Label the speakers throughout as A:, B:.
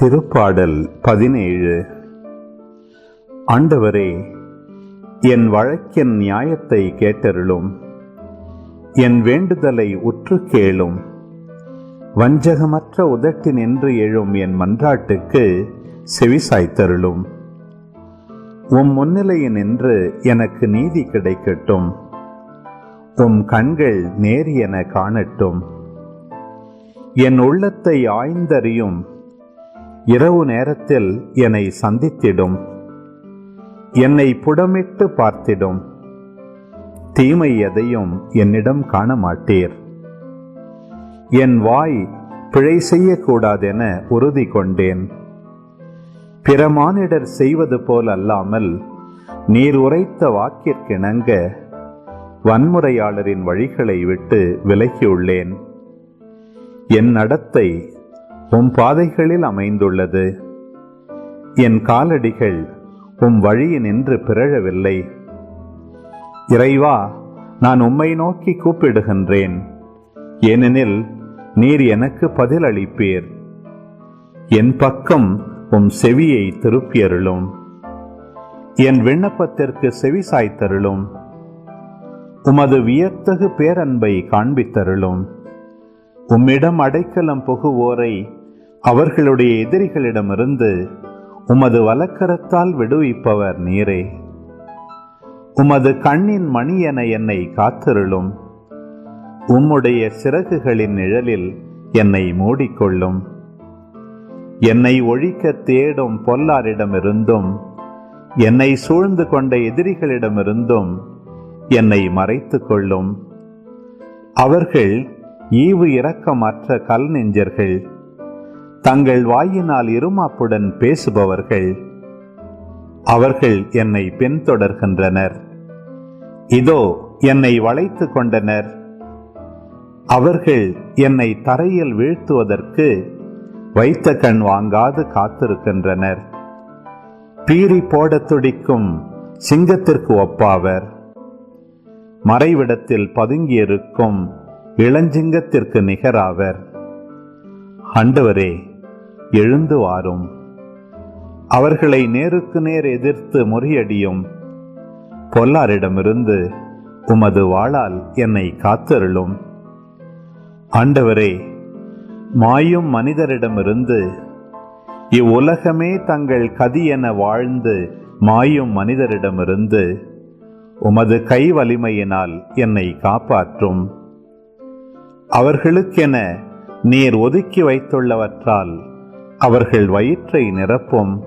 A: திருப்பாடல் பதினேழு. ஆண்டவரே என் வழக்கின் நியாயத்தை கேட்டருளும். என் வேண்டுதலை உற்று கேளும். வஞ்சகமற்ற உதட்டி நின்று எழும் என் மன்றாட்டுக்கு செவிசாய்த்தருளும். உம் முன்னிலையினின்று எனக்கு நீதி கிடைக்கட்டும். உம் கண்கள் நேரியென காணட்டும். என் உள்ளத்தை ஆய்ந்தறியும் இரவு நேரத்தில் என்னை சந்தித்திடும். என்னை புடமிட்டு பார்த்திடும். தீமை எதையும் என்னிடம் காண மாட்டீர் என் வாய் பிழை செய்யக்கூடாதென உறுதி கொண்டேன். பிற மானிடர் செய்வது போல் அல்லாமல் நீர் உரைத்த வாக்கிற்கிணங்க வன்முறையாளரின் வழிகளை விட்டு விலகியுள்ளேன். என் நடத்தை உம் பாதைகளில் அமைந்துள்ளது. என் காலடிகள் உம் வழியினின்று பிறழவில்லை. இறைவா நான் உம்மை நோக்கி கூப்பிடுகின்றேன். ஏனெனில் நீர் எனக்கு பதிலளிப்பீர். என் பக்கம் உம் செவியை திருப்பியருளும். என் விண்ணப்பத்திற்கு செவி சாய்த்தருளும். உமது வியத்தகு பேரன்பை காண்பித்தருளும். உம்மிடம் அடைக்கலம் புகுவோரை அவர்களுடைய எதிரிகளிடமிருந்து உமது வலக்கரத்தால் விடுவிப்பவர் நீரே. உமது கண்ணின் மணி என என்னை காத்திருளும். உம்முடைய சிறகுகளின் நிழலில் என்னை மூடிக்கொள்ளும். என்னை ஒழிக்க தேடும் பொல்லாரிடமிருந்தும் என்னை சூழ்ந்து கொண்ட எதிரிகளிடமிருந்தும் என்னை மறைத்து கொள்ளும் அவர்கள் ஈவு இரக்கமற்ற கல் நெஞ்சர்கள் தங்கள் வாயினால் இருமாப்புடன் பேசுபவர்கள் அவர்கள் என்னை பின்தொடர்கின்றனர். இதோ என்னை வளைத்து கொண்டனர். அவர்கள் என்னை தரையில் வீழ்த்துவதற்கு வைத்த கண் வாங்காது காத்திருக்கின்றனர். பீறி போட துடிக்கும் சிங்கத்திற்கு ஒப்பாவர். மறைவிடத்தில் பதுங்கியிருக்கும் இளஞ்சிங்கத்திற்கு நிகராவர். ஆண்டவரே எழுந்து வாரும் அவர்களை நேருக்கு நேர் எதிர்த்து முறியடியும். பொல்லாரிடமிருந்து உமது வாளால் என்னை காத்தருளும். ஆண்டவரே மாயும் மனிதரிடமிருந்து இவ்வுலகமே தங்கள் கதி என வாழ்ந்து மாயும் மனிதரிடமிருந்து உமது கை வலிமையினால் என்னை காப்பாற்றும். அவர்களுக்கென நீர் ஒதுக்கி வைத்துள்ளவற்றால் அவர்கள் வயிற்றை நிரப்பும்.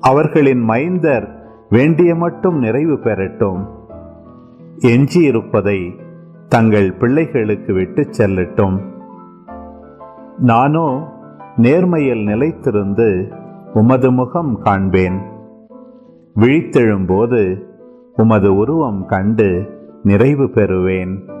A: அவர்களின் மைந்தர் வேண்டிய மட்டும் நிறைவு பெறட்டும். எஞ்சியிருப்பதை தங்கள் பிள்ளைகளுக்கு விட்டுச் செல்லட்டும். நானோ நேர்மையில் நிலைத்திருந்து உமது முகம் காண்பேன். விழித்தெழும்போது உமது உருவம் கண்டு நிறைவு பெறுவேன்.